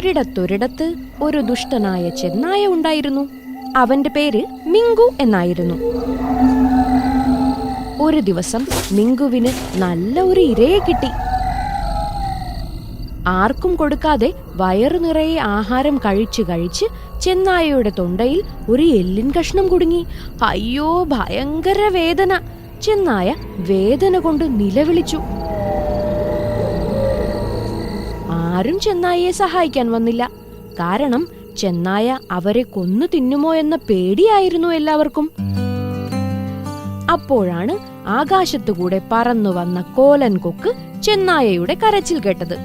ഒരിടത്തൊരിടത്ത് ഒരു ദുഷ്ടനായ ചെന്നായ ഉണ്ടായിരുന്നു. അവന്റെ പേര് മിങ്കു എന്നായിരുന്നു. ഒരു ദിവസം മിങ്കുവിന് നല്ല ഒരു ഇരയെ കിട്ടി. ആർക്കും കൊടുക്കാതെ വയറു നിറയെ ആഹാരം കഴിച്ച് കഴിച്ച് ചെന്നായയുടെ തൊണ്ടയിൽ ഒരു എല്ലിൻ കഷ്ണം കുടുങ്ങി. അയ്യോ ഭയങ്കര വേദന. ചെന്നായ വേദന കൊണ്ട് നിലവിളിച്ചു. ആരും ചെന്നായിയെ സഹായിക്കാൻ വന്നില്ല. കാരണം ചെന്നായ അവരെ കൊന്നു തിന്നുമോ എന്ന പേടിയായിരുന്നു എല്ലാവർക്കും. അപ്പോഴാണ് ആകാശത്തുകൂടെ പറന്നു വന്ന കോലൻ കൊക്ക് ചെന്നായയുടെ കരച്ചിൽ കേട്ടത്.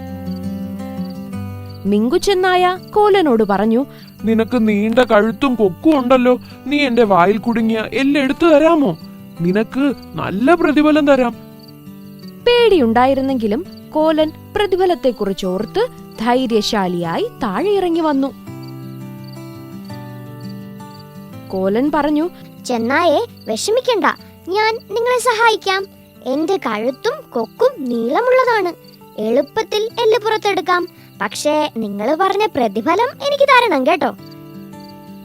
മിങ്കു ചെന്നായ കോലനോട് പറഞ്ഞു നിനക്ക് നീണ്ട കഴുത്തും കൊക്കും ഉണ്ടല്ലോ. നീ എന്റെ വായിൽ കുടുങ്ങിയ എടുത്തു തരാമോ? നിനക്ക് നല്ല പ്രതിഫലം തരാം. പേടിയുണ്ടായിരുന്നെങ്കിലും കോലൻ പ്രതിഫലത്തെക്കുറിച്ച് ഓർത്ത് ധൈര്യശാലിയായി താഴെ ഇറങ്ങി വന്നു. കോലൻ പറഞ്ഞു ചെന്നായെ വിഷമിക്കണ്ട. ഞാൻ നിങ്ങളെ സഹായിക്കാം. എന്റെ കഴുത്തും കൊക്കും നീളമുള്ളതാണ്. എളുപ്പത്തിൽ എല്ല് പുറത്തെടുക്കാം. പക്ഷേ നിങ്ങൾ പറഞ്ഞ പ്രതിഫലം എനിക്ക് തരണം കേട്ടോ.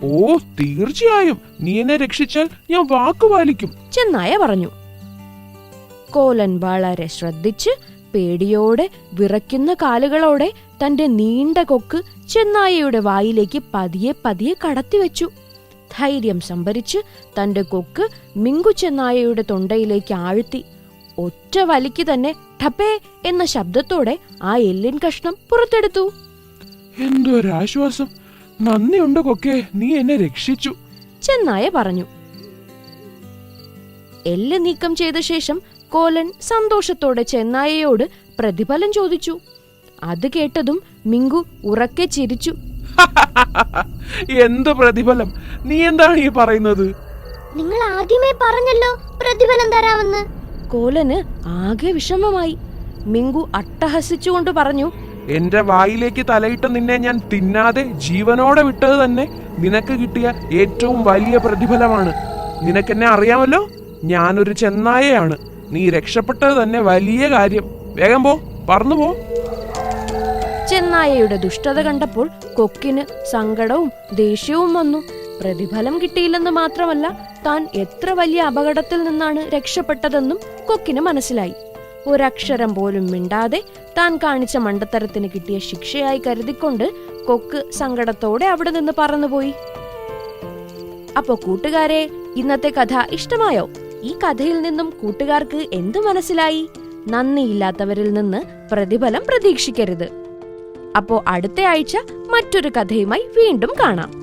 ഓ തീർച്ചയായും. നീ എന്നെ രക്ഷിച്ചാൽ ഞാൻ വാക്കു പാലിക്കും ചെന്നായ പറഞ്ഞു. കോലൻ വളരെ ശ്രദ്ധിച്ച് പേടിയോടെ വിറയ്ക്കുന്ന കാലുകളോടെ തന്റെ നീണ്ട കൊക്ക് ചെന്നായയുടെ വായിലേക്ക് പതിയെ പതിയെ കടത്തിവെച്ചു ധൈര്യം സംഭരിച്ച് തന്റെ കൊക്ക് മിങ്കു ചെന്നായയുടെ തൊണ്ടയിലേക്ക് ആഴ്ത്തി. ഒറ്റ വലിക്ക് തന്നെ ടപ്പേ എന്ന ശബ്ദത്തോടെ ആ എല്ലിൻ കഷ്ണം പുറത്തെടുത്തു. എന്തൊരാശ്വാസം. നന്ദിയുണ്ട് കൊക്കെ നീ എന്നെ രക്ഷിച്ചു. ചെന്നായ പറഞ്ഞു. എല്ല് നീക്കം ചെയ്ത ശേഷം കോലൻ സന്തോഷത്തോടെ ചെന്നായയോട് പ്രതിഫലം ചോദിച്ചു. അത് കേട്ടതും മിങ്കു ഉറക്കെ ചിരിച്ചു. എന്ത് പ്രതിഫലം? നീ എന്താണ് ഈ പറയുന്നത്? നിങ്ങൾ ആദ്യമേ പറഞ്ഞല്ലോ പ്രതിഫലം തരാമെന്ന്. കോലന് ആകെ വിഷമമായി. മിങ്കു അട്ടഹസിച്ചുകൊണ്ട് പറഞ്ഞു എന്റെ വായിലേക്ക് തലയിട്ട നിന്നെ ഞാൻ തിന്നാതെ ജീവനോടെ വിട്ടത് തന്നെ നിനക്ക് കിട്ടിയ ഏറ്റവും വലിയ പ്രതിഫലമാണ്. നിനക്കെന്നെ അറിയാമല്ലോ? ഞാനൊരു ചെന്നായയാണ്. നീ രക്ഷപ്പെട്ടത് തന്നെ വലിയ കാര്യം. വേഗം പോ പറന്നു പോ. ചെന്നായയുടെ ദുഷ്ടത കണ്ടപ്പോൾ കൊക്കിന് സങ്കടവും ദേഷ്യവും വന്നു. പ്രതിഫലം കിട്ടിയില്ലെന്ന് മാത്രമല്ല താൻ എത്ര വലിയ അപകടത്തിൽ നിന്നാണ് രക്ഷപ്പെട്ടതെന്നും കൊക്കിന് മനസ്സിലായി. ഒരക്ഷരം പോലും മിണ്ടാതെ താൻ കാണിച്ച മണ്ടത്തരത്തിന് കിട്ടിയ ശിക്ഷയായി കരുതിക്കൊണ്ട് കൊക്ക് സങ്കടത്തോടെ അവിടെ നിന്ന് പറന്നുപോയി. അപ്പോ കൂട്ടുകാരെ ഇന്നത്തെ കഥ ഇഷ്ടമായോ? ഈ കഥയിൽ നിന്നും കൂട്ടുകാർക്ക് എന്ത് മനസ്സിലായി? നന്ദിയില്ലാത്തവരിൽ നിന്ന് പ്രതിഫലം പ്രതീക്ഷിക്കരുത്. അപ്പോ അടുത്ത ആഴ്ച മറ്റൊരു കഥയുമായി വീണ്ടും കാണാം.